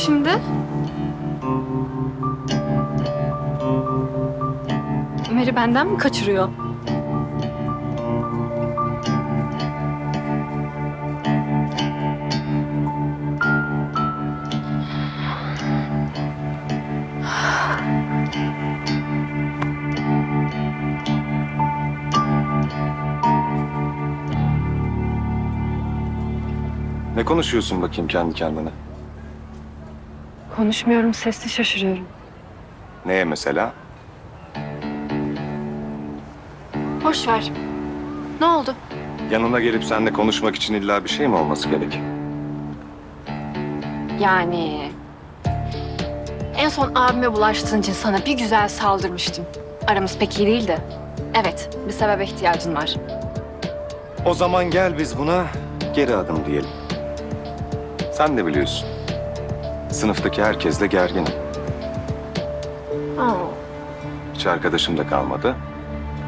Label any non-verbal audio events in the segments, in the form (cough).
şimdi? Ömer'i benden mi kaçırıyor? Ne konuşuyorsun bakayım kendi kendine? Konuşmuyorum, sesli şaşırıyorum. Neye mesela? Boş ver. Ne oldu? Yanına gelip seninle konuşmak için illa bir şey mi olması gerek? Yani... En son abime bulaştığın için sana bir güzel saldırmıştım. Aramız pek iyi değildi. Evet, bir sebebe ihtiyacın var. O zaman gel biz buna geri adım diyelim. Sen de biliyorsun. Sınıftaki herkesle gerginim. Aa, Hiç arkadaşım da kalmadı.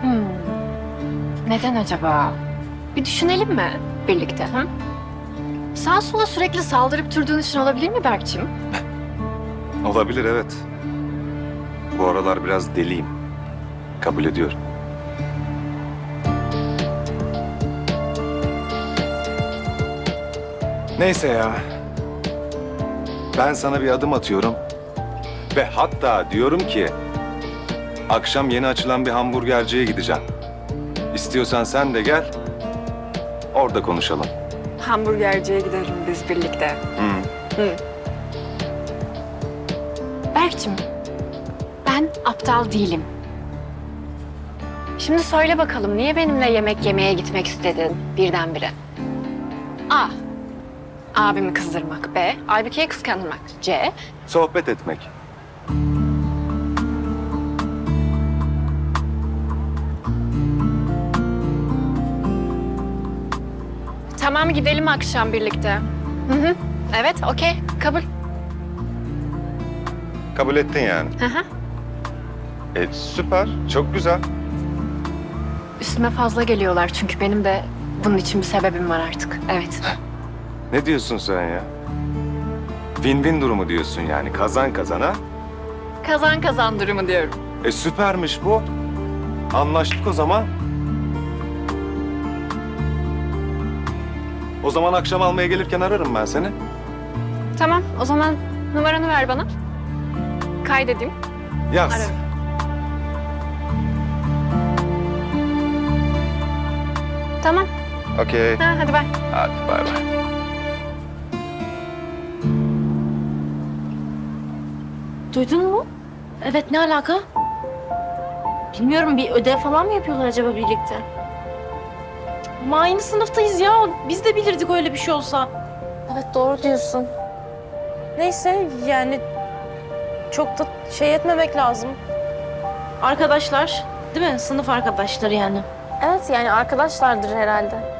hmm. Neden acaba? Bir düşünelim mi birlikte? Hı? Sağ sola sürekli saldırıp durduğun için olabilir mi Berk'cim? (laughs) Olabilir evet. Bu aralar biraz deliyim. Kabul ediyorum. Neyse ya. Ben sana bir adım atıyorum. Ve hatta diyorum ki... Akşam yeni açılan bir hamburgerciye gideceğim. İstiyorsan sen de gel. Orada konuşalım. Hamburgerciye gidelim biz birlikte. Hı. Berk'cim, ben aptal değilim. Şimdi söyle bakalım niye benimle yemek yemeye gitmek istedin birdenbire? A. Abimi kızdırmak. B. Aybüke'yi kıskandırmak. C. Sohbet etmek. Tamam gidelim akşam birlikte. Hı hı. Evet, okey. Kabul. Kabul ettin yani. Hı hı. E, süper. Çok güzel. Üstüme fazla geliyorlar çünkü benim de bunun için bir sebebim var artık. Evet. (laughs) Ne diyorsun sen ya? Win-win durumu diyorsun yani. Kazan kazana. Kazan kazan durumu diyorum. E süpermiş bu. Anlaştık o zaman. O zaman akşam almaya gelirken ararım ben seni. Tamam, o zaman numaranı ver bana. Kaydedeyim. Yaz. Ararım. Tamam. Okey. Ha, hadi bay. Hadi bay bay. Duydun mu? Evet ne alaka? Bilmiyorum bir ödev falan mı yapıyorlar acaba birlikte? Ama aynı sınıftayız ya. Biz de bilirdik öyle bir şey olsa. Evet doğru diyorsun. Neyse yani çok da şey etmemek lazım. Arkadaşlar değil mi? Sınıf arkadaşları yani. Evet yani arkadaşlardır herhalde.